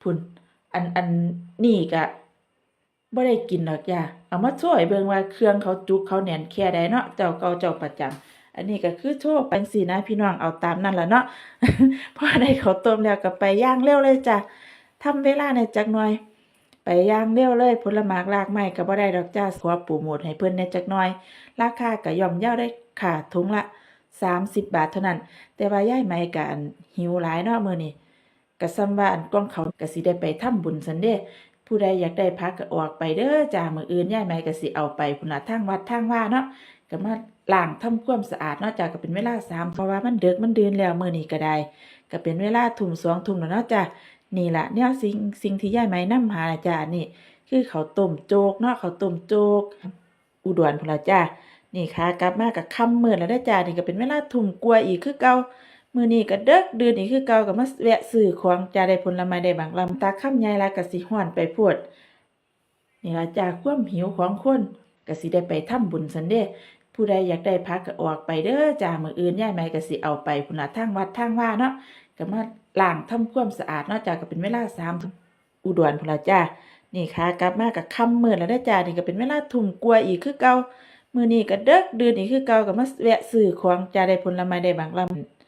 พุ่นอันอันนี่ก็บ่ได้กินดอกจ้าเอามาโชว์ให้เบิ่งว่าเครื่องเขาจุกเขาแน่นแค่ใดเนาะเจ้าเก่าเจ้าประจำอันนี้ก็คือโชว์ไปจังซี่นะพี่น้องเอาตามนั้นละเนาะพอได้เขาต้มแล้วก็ไปย่างเร็วเลยจ้ะทำเวลาในจักหน่อย ไปย่างเร็วเลยผลหมากรากไม้ก็บ่ได้ดอกจ้าขอปรโมทให้เพิ่อนในจักหน่อย ราคาก็ย่อมเยาได้ค่ะถุงละ30บาทเท่านั้น แต่ว่าย่ายไหมก็อันหิวหลายเนาะมื้อนี้ ก็ซ้ำว่าอันกล้องเขาก็สิได้ไปทำบุญซันเด้ผู้ใดอยากได้พักก็ออกไปเด้อจ้ามื้ออื่นย่ายไหมก็สิเอาไปพุ่นน่ะทางวัดทางว่าเนาะก็มาล้างทำความสะอาดเนาะจ้าก็เป็นเวลา3เพราะว่ามันเดึกมันเดื่นแล้วมื้อนี้ก็ได้ก็เป็นเวลาทุ่มสองทุ่มแล้วเนาะจ้ะนี่ล่ะแนวสิ่งสิ่งที่ย่ายไหมนำหาน่ะจ้ะนี่ คือเขาต้มโจกเนาะเขาต้มโจก อุดรพุ่นล่ะจ้ะนี่ค่ะกลับมาก็ค่ำมื้อแล้วเด้จ้ะนี่ก็เป็นเวลาทุ่มกว่าอีกคือเก่า มือนี้ก็เดึกดื่นอีกคือเก่าก็มาแวะซื้อของจะได้ผลไม้ได้บางลำตาค่ำใหญ่ละก็สิฮ้อนไปโพดนี่ล่ะจ้ะความหิวของคนก็สิได้ไปทำบุญซันเด้ผู้ใดอยากได้พักก็ออกไปเด้อจ้ามืออื่นยายไหมก็สิเอาไปพุ่นน่ะทางวัดทางว่าเนาะก็มาล้างทำความสะอาดเนาะจ้าก็เป็นเวลา3ทุ่มอุดรพุ่นละจ้านี่ค่ะกลับมาก็ค่ำมื้อแล้วเด้จ้านี่ก็เป็นเวลาทุ่มกว่าอีกคือเก่ามือนี้ก็เดึกดื่นอีกคือเก่าก็มาแวะซื้อของจ้าได้ผลไม้ได้บางลำ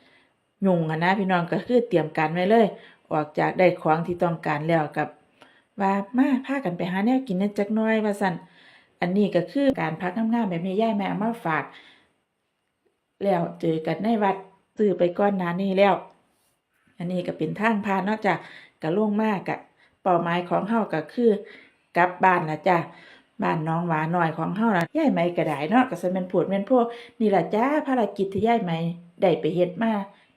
ยุ่งอะนะพี่น้องก็คือเตรียมการไว้เลย ออกจากได้ของที่ต้องการแล้วกับ ว่ามาพากันไปหาแนวกินในจักน่อยว่าซั่นอันนี้ก็คือการพักง่ามๆแบบนี้ย่ายแม่เอามาฝาก แล้วเจอกันในวัดซื้อไปก้อนนานี้แล้ว อันนี้ก็เป็นทางผ่านเนาะจ้ะก็ล่วงมากกะเป้าหมายของเฮาก็คือกลับบ้านละจ้ะบ้านน้องหวาหน่อยของเฮาละย่ายไหมก็ได้เนาะก็สิแม่นพูดแม่นพวกนี่ละจ้าภารกิจที่ย่ายไหมได้ไปเฮ็ดมา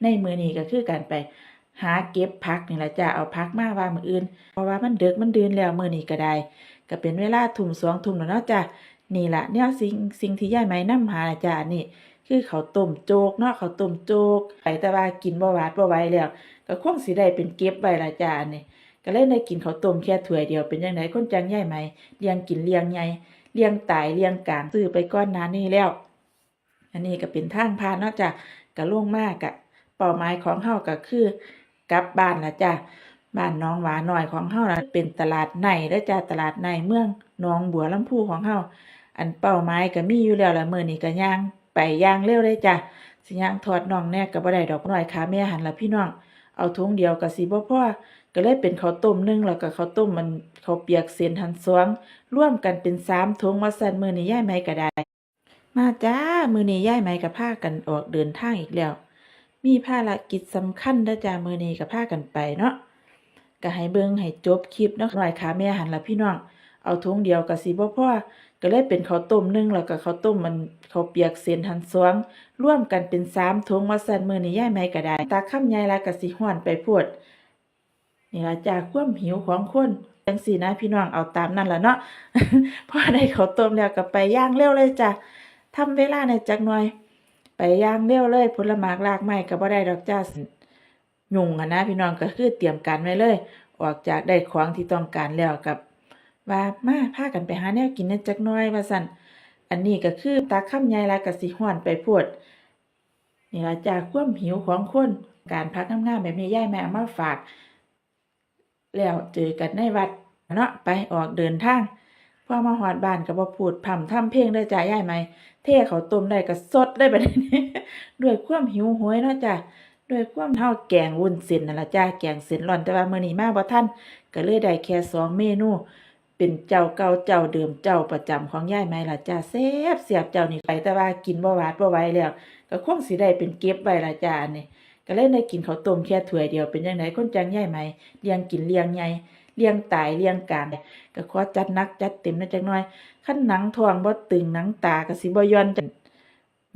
ในมือนี้ก็คือการไปหาเก็บผักนี่แหละจ้ะเอาผักมาว่ามืออื่น เพราะว่ามันเดึกมันดืนแล้วมือนี้ก็ได้ ก็เป็นเวลาทุ่มสองทุ่มแล้วเนาะจ้ะนี่แหละแนวสิ่งสิ่งที่ยายไหมนำหาน่ะจ้ะนี่ คือเขาต้มโจกเนาะเขาต้มโจกไปแต่ว่ากินบ่หวาดบ่ไหวแล้ว ก็คงสิได้เป็นเก็บไว้ละจ้ะนี่ก็เลยได้กินเขาต้มแค่ถ้วยเดียวเป็นจังไดคนจังยายไหมเลี้ยงกินเลี้ยงใหญ่เลี้ยงตายเลี้ยงกลางซื้อไปก้อนนานี้แล้ว อันนี้ก็เป็นทางผ่านเนาะจ้ะก็ล่วงมากกะ เป้าหมายของเฮาก็คือกลับบ้านละจ้ะบ้านน้องหวาหน่อยของเฮาน่ะเป็นตลาดในเด้อจ้าตลาดในเมืองหนองบัวลำพูของเฮาอันเป้าหมายก็มีอยู่แล้วละมื้อนี้ก็ย่างไปย่างเร็วเลยจ้ะสิย่างทอดน่องแน่ก็บ่ได้ดอกน้อยขาแม่หันละพี่น้องเอาถุงเดียวก็สิบ่พอก็เลยเป็นข้าวต้มนึ่งแล้วก็ข้าวต้มมันข้าวเปียกเส้นหันสวงร่วมกันเป็นสามถุงว่าซั่นมือนี้ยายไหมก็ได้ มาจ้ามือนี้ยายไหมก็พากันออกเดินทางอีกแล้ว มีภารกิจสำคัญเด้อจ้ามื้อนี้ก็พากันไปเนาะก็ให้เบิ่งให้จบคลิปเนาะหน่อยขาแม่หันละพี่น้อง เอาถุงเดียวก็สิบ่พอก็เลยเป็นข้าวต้มนึ่งแล้วก็ข้าวต้มมันข้าวเปียกเส้นหั่นสวงร่วมกันเป็นสามถุงว่าซั่นมื้อนี้ยายไหมก็ได้ตาค่ำใหญ่ละก็สิฮ้อนไปโพดนี่ล่ะจ้าความหิวของคนจังซี่นะพี่น้องเอาตามนั้นละเนาะพอได้ข้าวต้มแล้วก็ไปย่างเร็วเลยจ้ะทำเวลาในจักหน่อย ไปย่างเร็วเลยผลหมากรากไม้ก็บ่ได้ดอกจ้ายุ่งอะนะพี่น้องก็คือเตรียมการไว้เลย ออกจากได้ของที่ต้องการแล้วกับว่ามาพากันไปหาแนวกินในจักน่อยว่าซั่นอันนี้ก็คือตาค่ำใหญ่ละก็สิฮ้อนไปโพดนี่ละจ้าความหิวของคนการพักง่ามๆแบบนี้ย่ายแม่เอามาฝาก แล้วเจอกันในวัดเนาะไปออกเดินทาง พอมาฮอดบ้านก็บ่พูดพร่ำทำเพลงเด้จ้ายายไหม เทเขาต้มได้ก็สดได้บัดนี้ด้วยความหิวโหยเนาะจ้ะด้วยความเฮาแกงวุ้นเส้นนั่นละจ้าแกงเส้นร้อนแต่ว่ามื้อนี้มาบ่ทันก็เลยได้แค่สองเมนู เป็นเจ้าเก่าเจ้าเดิมเจ้าประจำของยายไหมล่ะจ้าแซ่บเสียบเจ้านี่ไปแต่ว่ากินบ่หวาดบ่ไหวแล้ว ก็คงสิได้เป็นเก็บไว้ล่ะจ้าอันนี่ก็เลยได้กินข้าวต้มแค่ถ้วยเดียวเป็นจังไดคนจังยายไหมเลี้ยงกินเลี้ยงใหญ่ เลี้ยงตายเลี้ยงกางก็ขอจัดนักจัดเต็มนะจักหน่อยคันหนังทองบ่ตึงหนังตาก็สิบ่ย่อนจัง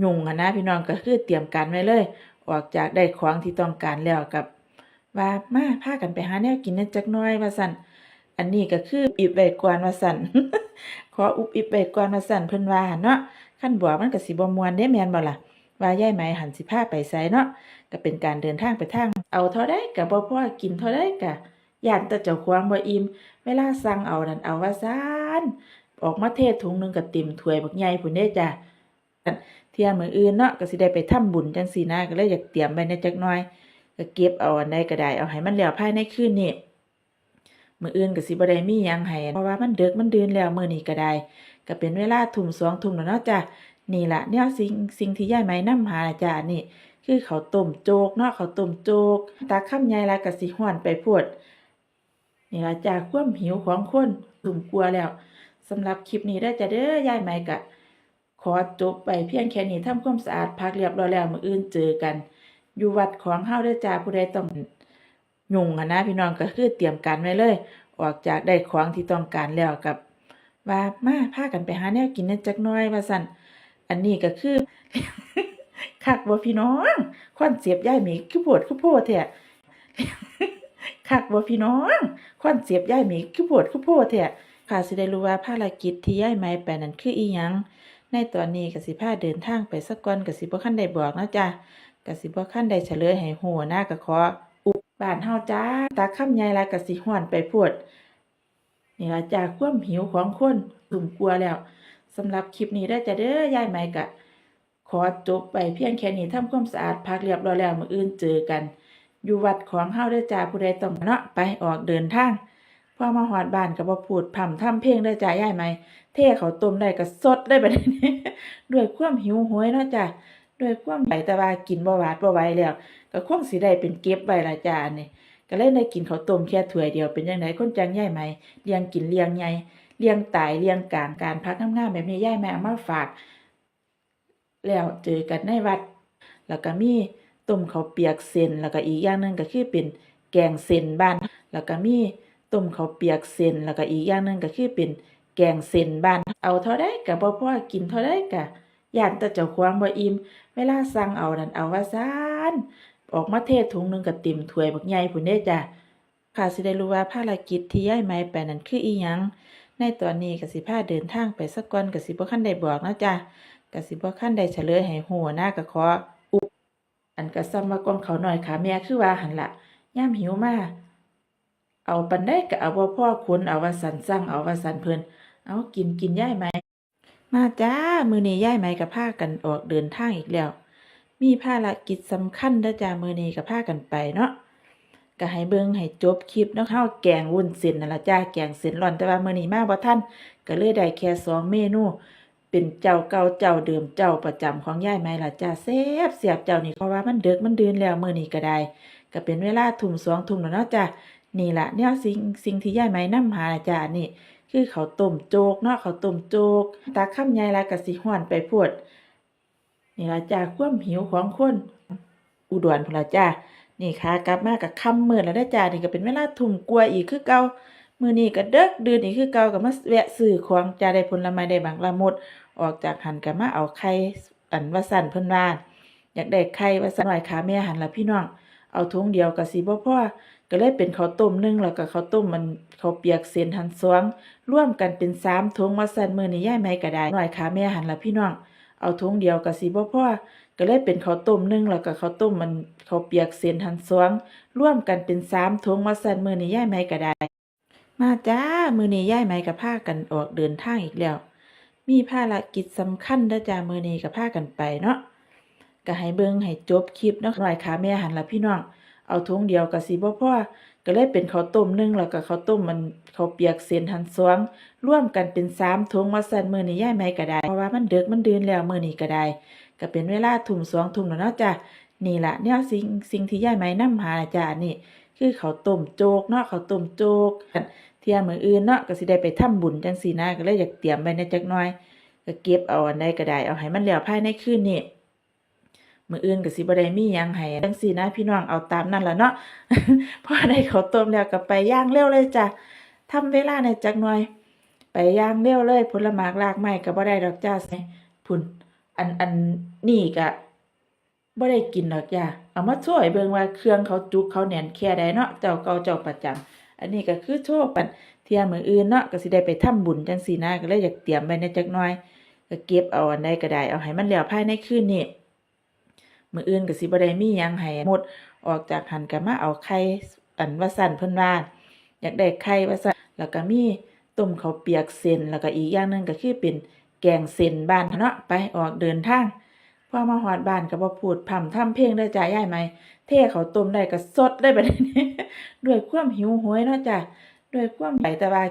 ยุ่งอะนะพี่น้องก็คือเตรียมการไว้เลย ออกจากได้ของที่ต้องการแล้วกับ ว่ามาพากันไปหาแนวกินในจักหน้อยว่าสั่นอันนี้ก็คืออิบไว้ก่อนว่าสั่นขออุบอิบไว้ก่อนว่าสั่นเพิ่นว่าหันเนาะขั้นบอกมันก็สิบ่มวนเด้แม่นบ่ล่ะว่ายายไหมหันสิพาไปไสเนาะก็เป็นการเดินทางไปทาง เอาเท่าใดก็บ่พ่อกินเท่าใดก็ ย่านต่เจ้าของบ่อิ่มเวลาสั่งเอานั่นเอาว่าซานออกมาเทถุงหนึงก็เต็มถ้วยบักใหญ่พุ่นเด้จ้ะเที่ยมื้ออื่นเนาะก็สิได้ไปทำบุญจังซี่นะก็เลยอยากเตรียมไว้ในจักหน่อย ก็เก็บเอาอันใดก็ได้เอาให้มันแล้วภายในคืนนี้มื้ออื่นก็สิบ่ได้มีหยังให้เพราะว่ามันเดึกมันดื่นแล้วมื้อนี้ก็ได้ ก็เป็นเวลาทุ่มสองทุ่มแล้วเนาะจ้ะนี่ล่ะแนวสิ่งสิ่งที่ยายไหมนำหาจ้ะนี่ คือข้าต้มโจกเนาะเขาต้มโจกตาคำใหญ่หลายก็สิฮ้อนไปโพด นี่ละจ้ะความหิวของคนตุ่มกลัวแล้วสำหรับคลิปนี้ได้จ้ะเด้อยายไหมก็ขอจบไปเพียงแค่นี้ทำความสะอาดพักเรียบร้อยแล้วมืออื่นเจอกัน อยู่วัดของเฮาเด้จ้าผู้ใดต้องยุ่งอะนะพี่น้องก็คือเตรียมการไว้เลย ออกจากได้ของที่ต้องการแล้วกับ ว่ามาพากันไปหาแนวกินนะจักน่อยว่าซั่นอันนี้ก็คือคักบ่พี่น้องคอนเซปต์ยายหมีคือโพดคือโพดแท้คักบ่พี่น้อง คอนเซปต์ยายหมีคือโพดคือโพดแท้ค่ะสิได้รู้ว่าภารกิจที่ย่ายไหมไปนั้นคืออีหยัง ในตอนนี้กสิพาเดินทางไปสักก่อนกสิบ่คันได้บอกนะจ้ะกสิบ่คันได้เฉลยให้ฮู้นะก็ขออุบบ้านเฮาจ้าตาคำใหญ่หลากสิฮ้อนไปโพดนี่ละจ้าความหิวของคนตุ่มกลัวแล้วสำหรับคลิปนี้ได้จะเด้อยายไหมกะขอจบไปเพียงแค่นี้ทำความสะอาดพักเรียบร้อยแล้วมืออื่นเจอกัน อยู่วัดของเฮาเด้จ้าผู้ใดต้องเนาะไปออกเดินทางพอมาฮอดบ้านก็บ่พูดพร่ำทำเพลงเด้จ้าย่ายไหม เทข้าต้มได้ก็สดได้บัดนี้ด้วยความหิวโหยเนาะจ้ะด้วยความไหวแต่ว่ากินบ่หวาดบ่ไหวแล้วก็คงสิได้เป็นเก็บไว้ละจ้านี่ก็เลยได้กินข้าวต้มแค่ถ้วยเดียวเป็นจังไดคนจังยายไหมเลี้ยงกินเลี้ยงใหญ่เลี้ยงตายเลี้ยงกลางการพักง่ามๆแบบนี้ย่ายแม่เอามาฝาก แล้วเจอกันในวัด แล้วก็มี ต้มข้าวเปียกเส้นแล้วก็อีกอย่างหนึงก็คือเป็นแกงเส้นบ้าน แล้วก็มีต้มข้าวเปียกเส้นแล้วก็อีกอย่างหนึงก็คือเป็นแกงเส้นบ้าน เอาเท่าใดก็บ่พอกินเท่าใดก็ย่านต่เจ้าของบ่อิ่มเวลาสั่งเอานั่นเอาว่าซานออกมาเทศถุงหนึงก็เต็มถ้วยบักใหญ่พุ่นเด้จ้ะค่ะสิได้รู้ว่าภารกิจที่ย้ายไหมไปนั้นคืออีหยังในตอนนี้กสิพาเดินทางไปสักก่อนกสิบ่คันได้บอกเนาะจ้ะกสิบ่คันได้เฉลยให้ฮู้นะก็ขอ อันก็ซ้ำว่ากองเขาวน้อยขาแม่คือว่าหันละย่ามหิวมาเอาปานใดก็เอาบ่าพ่อคนเอาว่าสันสั่งเอาว่าสันเพลินเอากินกินย้ายไหม มาจ้ามือนี้ย้ายไหมก็พากันออกเดินทางอีกแล้ว มีภารกิจสำคัญเด้จ้ามือนี้ก็พากันไปเนาะก็ให้เบิ่งให้จบคลิปเนาะเฮาแกงวุ้นเส้นนั่นละจ้าแกงเส้นร้อนแต่ว่ามือนี้มาบ่ทันก็เลยได้แค่สองเมนู เป็นเจ้าเก่าเจ้าเดิมเจ้าประจำของยายไหมล่ะจ้าแซ่บเสียบเจ้านี่เพราะว่ามันเดึกมันดืนแล้วมื้อนี้ก็ได้ ก็เป็นเวลาทุ่มสองทุ่มแล้วเนาะจ้านี่ล่ะแนวสิ่งสิ่งที่ยายไหมนำหาน่ะจ้านี่ คือเขาต้มโจกเนาะเขาต้มโจกตาคำใหญ่ลายก็สิฮ้อนไปโพดนี่ล่ะจ้าความหิวของคนอุดรพุ่นล่ะจ้านี่ค่ะกลับมากับค่ำมืดแล้วได้อจ้านี่ก็เป็นเวลาทุ่มกว่าอีกคือเก่า มือนี้ก็เดึกดื่นอีกคือเก่าก็มาแวะซื้อของจ้าได้ผลไม้ได้บางละมุด ออกจากหันก็มาเอาไข่อันว่าสั่นเพิ่นว่าอยากได้ไข่ว่าสั่นหน่อยค่ะแม่หันละพี่น้อง เอาถุงเดียวก็สิบ่พอก็เลยเป็นข้าวต้มนึ่งแล้วก็ข้าวต้มมันข้าวเปียกเส้นหันสองร่วมกันเป็นสามถุงว่าสั่นมือนี้ยายไหมก็ได้หน่อยค่ะแม่หันละพี่น้องเอาถุงเดียวก็สิบ่พอก็เลยเป็นข้าวต้มนึ่งแล้วก็ข้าวต้มมันข้าวเปียกเส้นหันสองร่วมกันเป็นสามถุงมาสั่นมือนี้ยายไหมก็ได้ มาจ้า มื้อนี้ยายไหมก็พากันออกเดินทางอีกแล้ว มีภารกิจสำคัญด้จ้ามื้อนี้ก็พากันไปเนาะก็ให้เบิ่งให้จบคลิปเนาะหน่อยค่ะแม่หันละพี่น้อง เอาถุงเดียวก็สิบ่พอก็เลยเป็นข้าวต้มนึ่งแล้วก็ข้าวต้มมันข้าวเปียกเส้นหันสองร่วมกันเป็นสามถุงมาสั่นมื้อนี้ยายไหมก็ได้ เพราะว่ามันเดึกมันเดื่นแล้วมื้อนี้ก็ได้ ก็เป็นเวลาทุ่มสองทุ่มแล้วเนาะจ้ะนี่แหละแนวสิ่งสิ่งที่ย่ายไหมนำหาจ้ะนี่ คือข้าวต้มโจกเนาะข้าวต้มโจก ที่ยมืออื่นเนาะก็สิได้ไปทำบุญจังซี่นะก็เลยอยากเตรียมไว้ในจักหน่อย ก็เก็บเอาอันใดก็ได้เอาให้มันแล้วภายในคืนนี้มืออื่นก็สิบ่ได้มียังให้จังซี่นะ พี่น้องเอาตามนั้นละเนาะพอได้ข้าต้มแล้วก็ไปย่างเร็วเลยจ้ะทำเวลาในจักหน่อย ไปย่างเร็วเลยผลหมากรากไม้ก็บ่ได้ดอกจ้าพุ่นอันอันนี่ก็บ่ได้กินดอกจ้าเอามาช่วยเบิ่งว่าเครื่องเขาจุกเขาแน่นแค่ใดเนาะเจ้าเก่าเจ้าประจำ อันนี้ก็คือโชว์ปันเที่ยมืออื่นเนาะก็สิได้ไปทำบุญจังซี่นะก็เลยอยากเตรียมไว้ในจักหน่อยก็เก็บเอาอันใดก็ได้เอาให้มันแล้วภายในคืนนี้มืออื่นก็สิบ่ได้มียังให้หมดออกจากหันก็มาเอาไข่อันว่าสั่นเพิ่นว่าอยากได้ไข่ว่าสั่นแล้วก็มีต้มเขาเปียกเส้นแล้วก็อีกอย่างหนึงก็คือเป็นแกงเส้นบ้านเนาะไปออกเดินทางพอมาฮอดบ้านก็บ่พูดพร่ำทำเพลงเด้อจ้ายายไหม เทเขาต้มได้ก็สดได้บัดนี้ ด้วยความหิวโหยเนาะจ้ะ ด้วยความใหญ่แต่ว่า